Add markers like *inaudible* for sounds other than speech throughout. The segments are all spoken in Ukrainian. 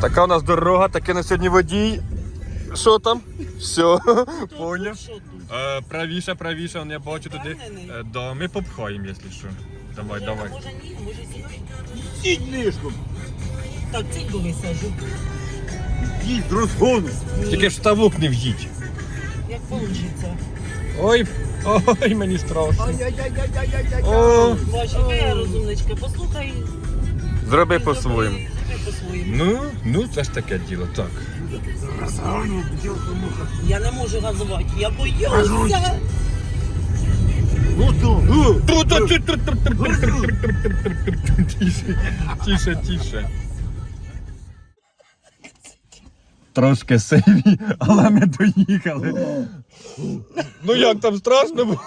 Така у нас дорога, таке на сьогодні водій. Що там? Все, поняв. Е, правіше, правіше, он я бачу туди. Е, да, ми попхаємо, якщо що. Давай, давай. Може ні, може сідати. Їдь нишком, Так, цинку висаджу. їдь розгону. Тільки ж в ставок не в'їдь. Як получиться. Ой, ой, мені страшно. Ай-яй-яй-яй-яй-яй-яй. О, Бачиш, яка я розумничка. Послухай. зроби по-своєму. По-своєму. Ну, ну це ж таке діло, так. Я не можу газувати, я боюся. Ну. Тише, тише, тише. Трошки сиві, але ми доїхали. Ну як там страшно було?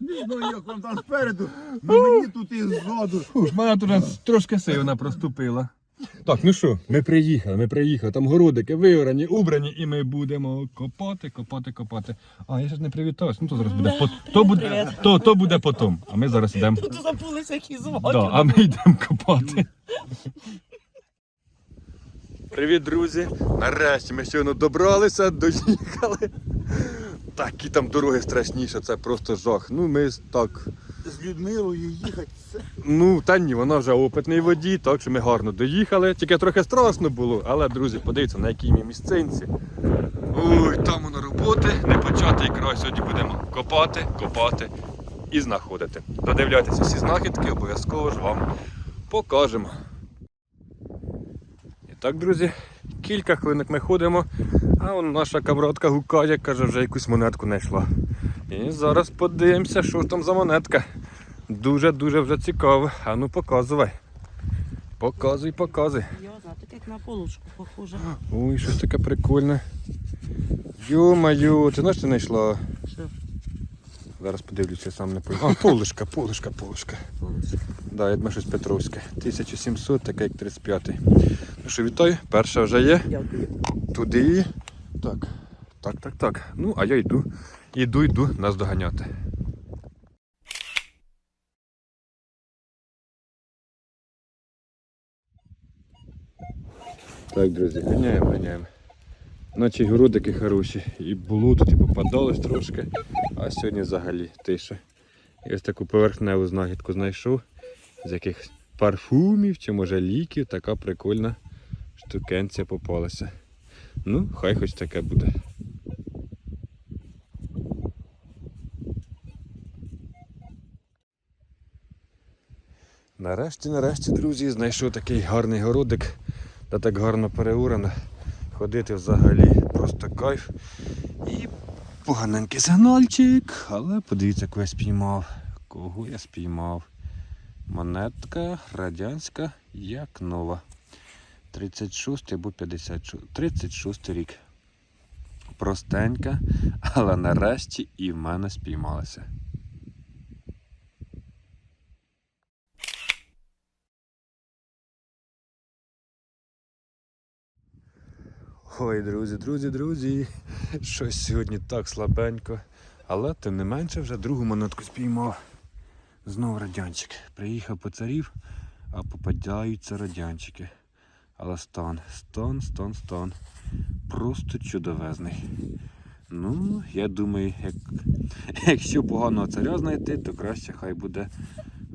Знаю, як вам там спереду, ну мені тут і ззаду. Фух, мене тут трошки сивна проступила. Так, ну що, ми приїхали, ми приїхали. Там городики виорані, убрані, і ми будемо копати, копати, копати. А, я ще ж не привітався, ну то зараз буде. Да, по- то, буде то, то буде потім. А ми зараз йдемо. Тут забулися які звати. Да, а ми йдемо копати. Привіт, друзі! Нарешті ми щойно добралися, доїхали. Такі там дороги страшніше, це просто жах. Ну ми так. З Людмилою їхати. Це... Ну, та ні, вона вже опитний водій, так що ми гарно доїхали. Тільки трохи страшно було, але, друзі, подивіться, на якій ми місцинці. Ой, там воно роботи, не початий край. Сьогодні будемо копати, копати і знаходити. Додивляйтеся всі знахідки, обов'язково ж вам покажемо. І так, друзі, кілька хвилинок ми ходимо, а он наша камрадка гукає, каже, вже якусь монетку знайшла. І зараз подивимося, що ж там за монетка. Дуже-дуже вже цікаво. А ну показувай. Показуй, показуй. Йозна, тут як на полочку похоже. Ой, щось таке прикольне. Йо-маю, ти знаєш, ти знайшла? Що? Зараз подивлюся, сам не пойму. А, полишка, полишка, полишка. Да, я думаю, щось Петровське. 1700, таке як 35-й. Ну що, вітаю, перша вже є. Дякую. Туди. Так. Так, так, так. Ну, а я йду. Іду, йду нас доганяти. Так, друзі, ганяємо, ганяємо. Наче городики хороші. І було тут, і попадалось трошки. А сьогодні взагалі тиша. І ось таку поверхневу знахідку знайшов. З якихось парфумів чи може ліків. Така прикольна штукенція попалася. Ну, хай хоч таке буде. Нарешті, нарешті, друзі, знайшов такий гарний городик, де так гарно переурано. Ходити взагалі просто кайф. І поганенький сигнальчик, але подивіться, кого я спіймав. Кого я спіймав? Монетка радянська, як нова. 36 або 56. 36 рік. Простенька, але нарешті і в мене спіймалася. Ой, друзі, друзі, друзі. Щось сьогодні так слабенько. Але тим не менше вже другу монетку спіймав. Знову радянчик. Приїхав по царів, а попадаються радянчики. Але стан, стан, стан, стан. Просто чудовезний. Ну, я думаю, як... *laughs* якщо поганого царя знайти, то краще хай буде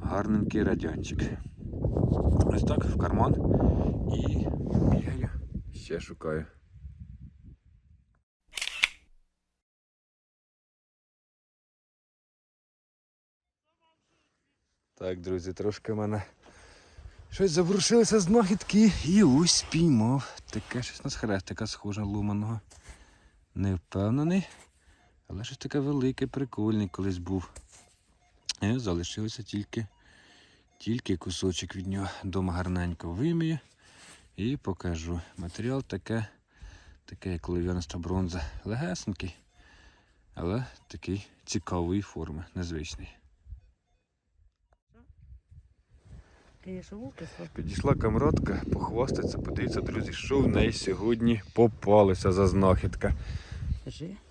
гарненький радянчик. Ось так в карман і бігаю, ще шукаю. Так, друзі, трошки в мене щось заворушилося з знахідки і ось спіймав. Таке щось на хрестика схоже ломаного. Не впевнений. Але щось таке велике, прикольне колись був. І залишилося тільки, тільки кусочок від нього. Дома гарненько вимію і покажу. Матеріал таке, таке як олов'яниста бронза. Легесенький, але такий цікавої форми, незвичний. Конечно, вовки Підійшла камрадка, похвастаться, подивіться, друзі, що в неї сьогодні попалося за знахідка.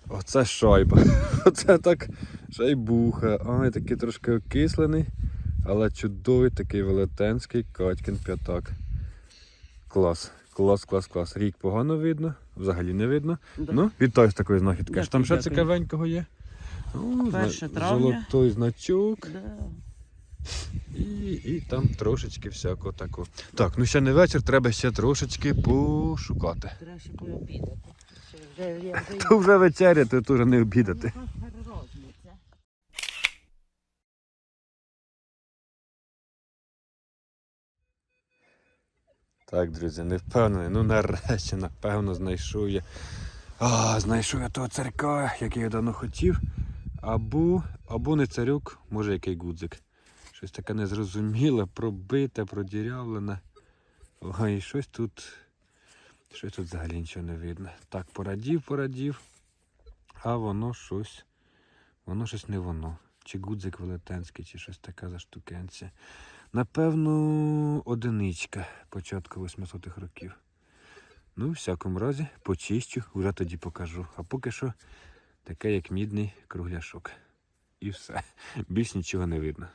Оце шайба. *laughs* Оце так шайбуха. Ай, такий трошки окислений, але чудовий такий велетенський Катькин п'ятак. Клас. Клас, клас, клас. Рік погано видно, взагалі не видно. Да. Ну, вітаю з такою знахідкою. Що там ще цікавенького є? О, Перше зна- травня. Золотой значок. Да. І, і там трошечки всякого такого. Так, ну ще не вечір, треба ще трошечки пошукати. Треба ще пообідати. Вже- я вже *laughs* То вже вечеря, то теж не обідати. Так, друзі, не впевнений. Ну нарешті, напевно, знайшов я. А, знайшов я того царька, який я давно хотів. Або, або не царюк, може який гудзик. Щось таке незрозуміле, пробите, продірявлене. Ой, щось тут. Щось тут взагалі нічого не видно. Так, порадів, порадів. А воно щось. Воно щось не воно. Чи гудзик велетенський, чи щось таке за штукенця. Напевно, одиничка початку 800-х років. Ну, в всякому разі, почищу, вже тоді покажу. А поки що таке, як мідний кругляшок. І все. Більш нічого не видно.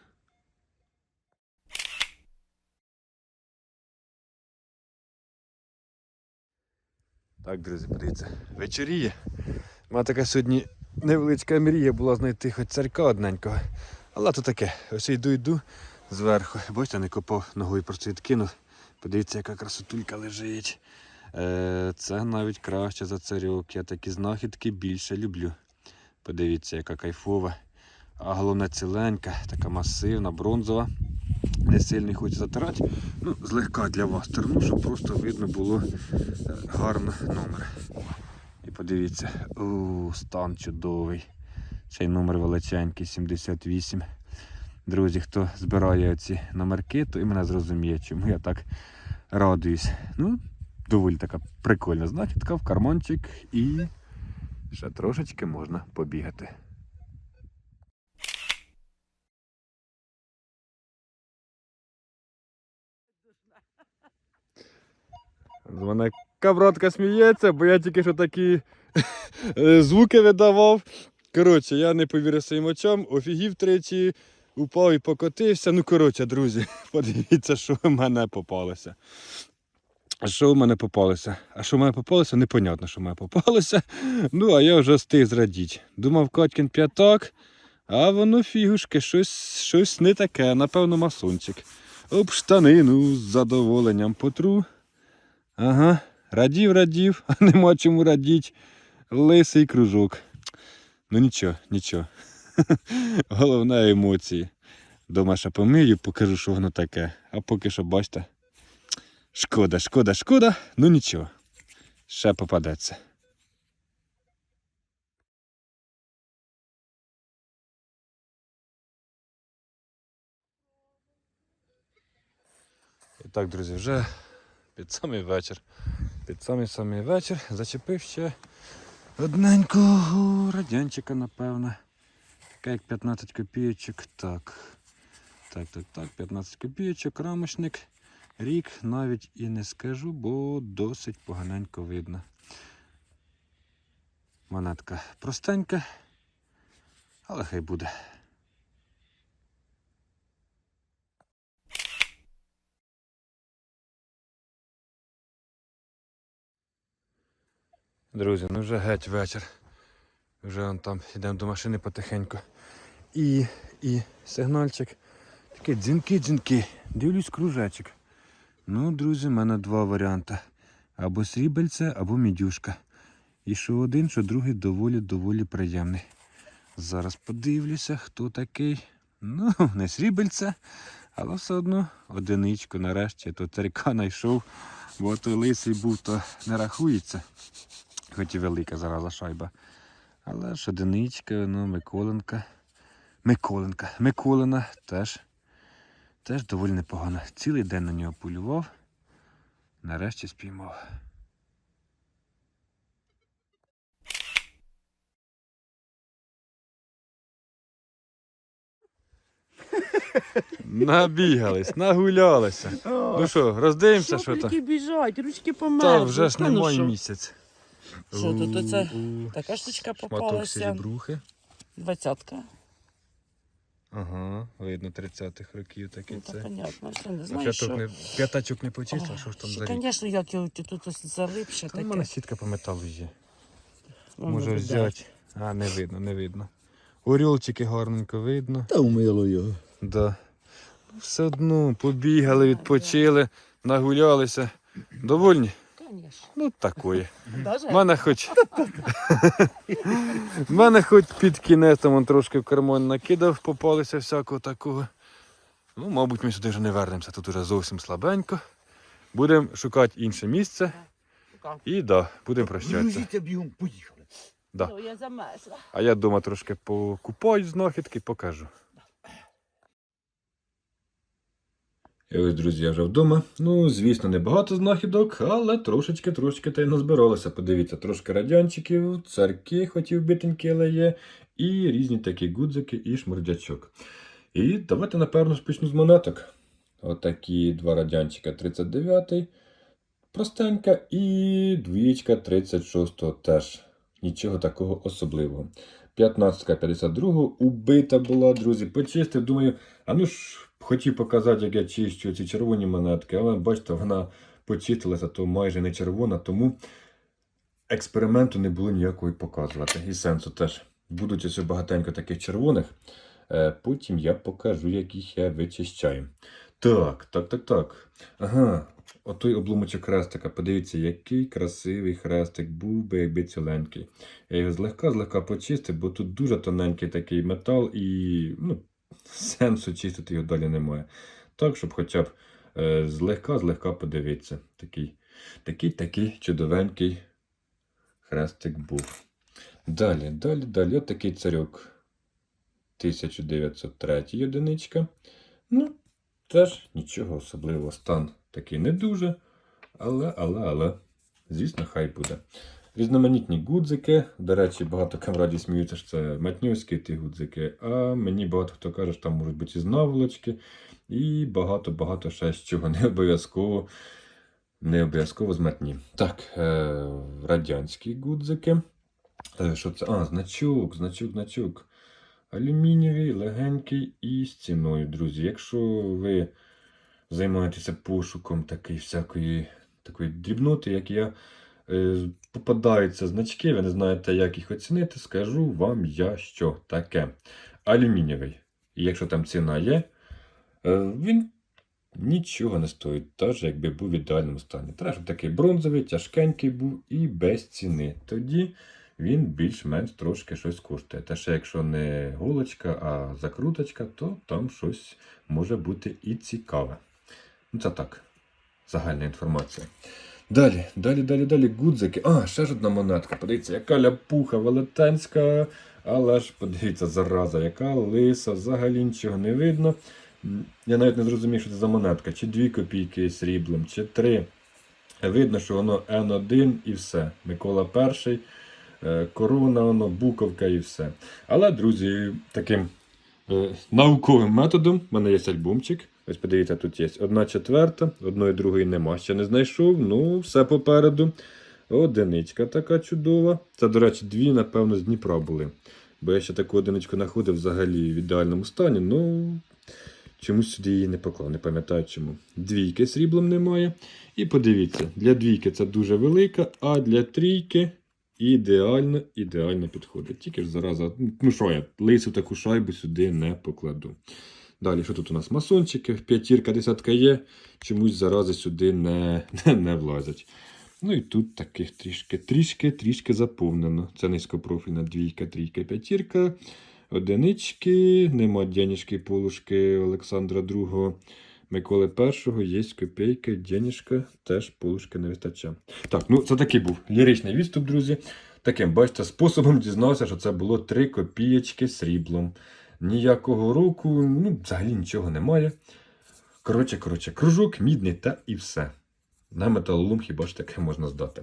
Так, друзі, подивіться. Вечоріє. У мене така сьогодні невеличка мрія була знайти хоч царька одненького. Але то таке. Ось йду йду зверху. Бачите, не копав ногою, просто відкинув. Подивіться, яка красотулька лежить. Е, це навіть краще за царьок. Я такі знахідки більше люблю. Подивіться, яка кайфова. А головне ціленька, така масивна, бронзова. Не сильно хочу затирати. Ну, злегка для вас терну, щоб просто видно було е, гарно номер. І подивіться, у стан чудовий. Цей номер величенький, 78. Друзі, хто збирає ці номерки, то і мене зрозуміє, чому я так радуюсь. Ну, доволі така прикольна знахідка в карманчик і ще трошечки можна побігати. З мене кабратка сміється, бо я тільки що такі *laughs* е, звуки видавав. Коротше, я не повірив своїм очам, офігів тричі, упав і покотився. Ну, коротше, друзі, *laughs* подивіться, що в мене попалося. Що в мене попалося? А що в мене попалося, непонятно, що в мене попалося. *laughs* Ну, а я вже встиг зрадіть. Думав, Катькін п'ятак, а воно фігушки, щось, щось не таке, напевно, масончик. Об штанину з задоволенням потру. Ага, радів, радів, *laughs* а нема чому радіть. Лисий кружок. Ну нічого, нічого. *laughs* Головне емоції. Дома ще помию, покажу, що воно таке. А поки що, бачите. Шкода, шкода, шкода. Ну нічого. Ще попадеться. І так, друзі, вже під самий вечір. Під самий самий вечір зачепив ще одненького радянчика, напевно. Як 15 копійочок. Так. Так, так, так, 15 копійочок, рамочник. Рік навіть і не скажу, бо досить поганенько видно. Монетка простенька, але хай буде. Друзі, ну вже геть вечір. Вже он там йдемо до машини потихеньку. І, і сигнальчик. Такі дзвінки-дзвінки. Дивлюсь кружечок. Ну, друзі, в мене два варіанти. Або срібельце, або мідюшка. І що один, що другий доволі-доволі приємний. Зараз подивлюся, хто такий. Ну, *laughs* не срібельце, але все одно одиничку нарешті. То царька знайшов, бо той лисий був, то не рахується. Хоч і велика зараза шайба. Але ж одиничка, ну, Миколенка. Миколенка. Миколина теж, теж доволі непогано. Цілий день на нього полював. Нарешті спіймав. *laughs* Набігались, нагулялися. Ну що, роздивимося, що там? Біжать, ручки Та померзли. вже ж ну немає місяць. Що тут оце? Така штучка попалася. Двадцятка. Ага, видно 30-х років такий Ну, це. так, понятно, все, не А знаєш, що... не, п'ятачок не почистив, що ж там за рік? Звісно, як його тут ось залипше Та У мене сітка по металу є. Може взяти. А, не видно, не видно. Орілчики гарненько видно. Та умило його. Да. Ну, Все одно побігали, відпочили, нагулялися. Довольні? Конечно. Ну, такої. Даже? В мене хоч. Мене хоч під кінець там он трошки в карман накидав, попалися всякого такого. Ну, мабуть, ми сюди вже не вернемося, тут уже зовсім слабенько. Будемо шукати інше місце і да, будемо прощатися. Бігом, поїхали. Да. Ну, я замерзла. А я вдома трошки покупаю знахідки, покажу. І ось, друзі, я вже вдома. Ну, звісно, не багато знахідок, але трошечки, трошечки та й назбиралося. Подивіться, трошки радянчиків, царки хотів битенькі, але є, і різні такі гудзики і шмурдячок. І давайте, напевно, ж почну з монеток. Отакі два радянчика 39-й, простенька, і двічка 36-го теж. Нічого такого особливого. 15 52 убита була, друзі. Почистив, думаю, а ну ж хотів показати, як я чищу ці червоні монетки, але бачите, вона почистилася, то майже не червона, тому експерименту не було ніякого показувати. І сенсу теж. Будуть ось багатенько таких червоних. Е, Потім я покажу, як їх я вичищаю. Так, так, так, так. Ага, отой обломочок хрестика. Подивіться, який красивий хрестик був би, якби ціленький. Я його злегка-злегка почистив, бо тут дуже тоненький такий метал і ну, сенсу чистити його далі немає. Так, щоб хоча б е, злегка-злегка подивитися. Такий, такий, такий чудовенький хрестик був. Далі, далі, далі. От такий царьок. 1903 одиничка. Ну, теж нічого особливого. Стан такий не дуже. Але, але, але, звісно, хай буде. Різноманітні гудзики. До речі, багато камраді сміються, що це матньовські ті гудзики. А мені багато хто каже, що там можуть бути і наволочки, і багато-багато ще з чого не обов'язково. Не обов'язково з. Так, е, радянські гудзики. Е, що це? А, значок, значок, значок. Алюмінієвий, легенький і з ціною, друзі. Якщо ви займаєтеся пошуком такої всякої такої дрібноти, як я, е, попадаються значки, ви не знаєте, як їх оцінити, скажу вам я, що таке. Алюмінієвий. І якщо там ціна є, е, він нічого не стоїть, теж якби був в ідеальному стані. Треба, щоб такий бронзовий, тяжкенький був і без ціни. Тоді він більш-менш трошки щось коштує. Та ще якщо не голочка, а закруточка, то там щось може бути і цікаве. Ну, це так, загальна інформація. Далі, далі, далі, далі, гудзики. А, ще ж одна монетка. Подивіться, яка ляпуха велетенська. Але ж подивіться, зараза, яка лиса, взагалі нічого не видно. Я навіть не зрозумів, що це за монетка. Чи 2 копійки сріблом, чи 3. Видно, що воно Н1 і все. Микола перший. Е, корона, воно, буковка і все. Але, друзі, таким е, науковим методом в мене є альбомчик. Ось подивіться, тут є одна четверта, одної другої нема. Ще не знайшов. Ну, все попереду. Одиничка така чудова. Це, до речі, дві, напевно, з Дніпра були. Бо я ще таку одиничку знаходив взагалі в ідеальному стані. Ну, чомусь сюди її не поклав, не пам'ятаю чому. Двійки сріблом немає. І подивіться, для двійки це дуже велика, а для трійки ідеально, ідеально підходить. Тільки ж зараза, ну що я, лису таку шайбу сюди не покладу. Далі, що тут у нас? Масончики, п'ятірка, десятка є, чомусь зарази сюди не, не, *laughs* не влазять. Ну і тут таких трішки, трішки, трішки заповнено. Це низькопрофільна двійка, трійка, п'ятірка. Одинички, нема денежки, полушки Олександра II, Миколи І, є копійки, денежка, теж полушки не вистачає. Так, ну це такий був ліричний відступ, друзі. Таким, бачите, способом дізнався, що це було 3 копієчки сріблом. Ніякого року, ну, взагалі нічого немає. Коротше, коротше, кружок, мідний та і все. На металолом хіба ж таке можна здати.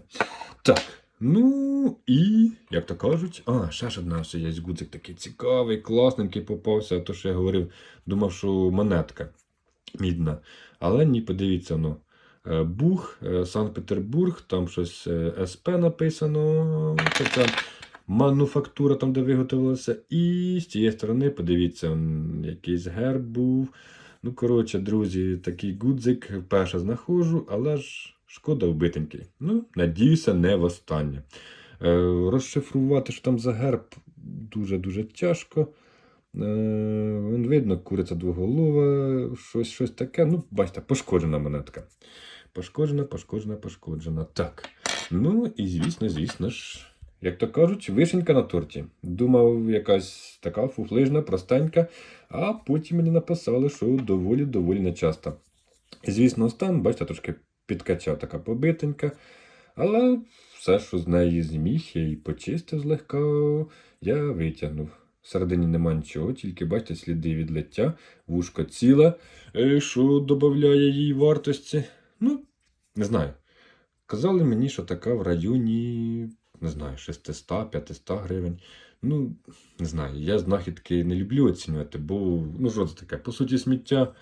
Так, ну і, як то кажуть, а, ще ж одна ще є гудзик такий цікавий, класненький попався, а то що я говорив, думав, що монетка мідна. Але ні, подивіться, ну. е, Бух, е, Санкт-Петербург, там щось е, СП написано. Хоча мануфактура, там, де виготовилося. І з цієї сторони, подивіться, якийсь герб був. Ну, коротше, друзі, такий гудзик вперше знаходжу, але ж шкода вбитенький. Ну, надіюся, не востаннє. Е, розшифрувати, що там за герб, дуже-дуже тяжко. Е, видно, куриця двоголова, щось, щось таке. Ну, бачите, пошкоджена монетка. Пошкоджена, пошкоджена, пошкоджена. Так. Ну і звісно, звісно ж, як то кажуть, вишенька на торті. Думав, якась така фуфлижна, простенька, а потім мені написали, що доволі-доволі нечаста. І, звісно, стан, бачите, трошки підкачав така побитенька. Але все, що з неї зміг, я її почистив злегка, я витягнув. Всередині нема нічого, тільки бачите сліди від лиття, вушко ціле, е, що додає їй вартості. Ну, не знаю. Казали мені, що така в районі, не знаю, 600-500 гривень. Ну, не знаю, я знахідки не люблю оцінювати, бо ну що це таке, по суті, сміття.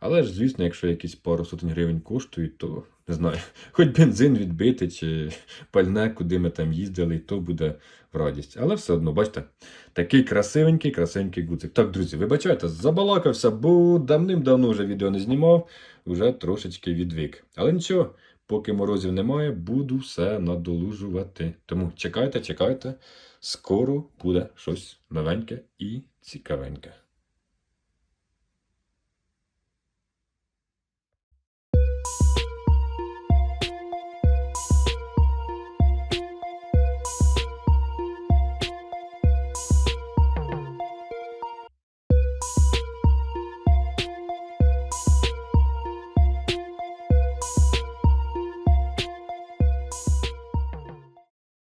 Але ж, звісно, якщо якісь пару сотень гривень коштують, то не знаю, *laughs* хоч бензин відбити чи пальне, куди ми там їздили, то буде в радість. Але все одно, бачите, такий красивенький, красивенький гудзик. Так, друзі, вибачайте, забалакався, бо давним-давно вже відео не знімав, вже трошечки відвик. Але нічого, поки морозів немає, буду все надолужувати. Тому чекайте, чекайте, скоро буде щось новеньке і цікавеньке.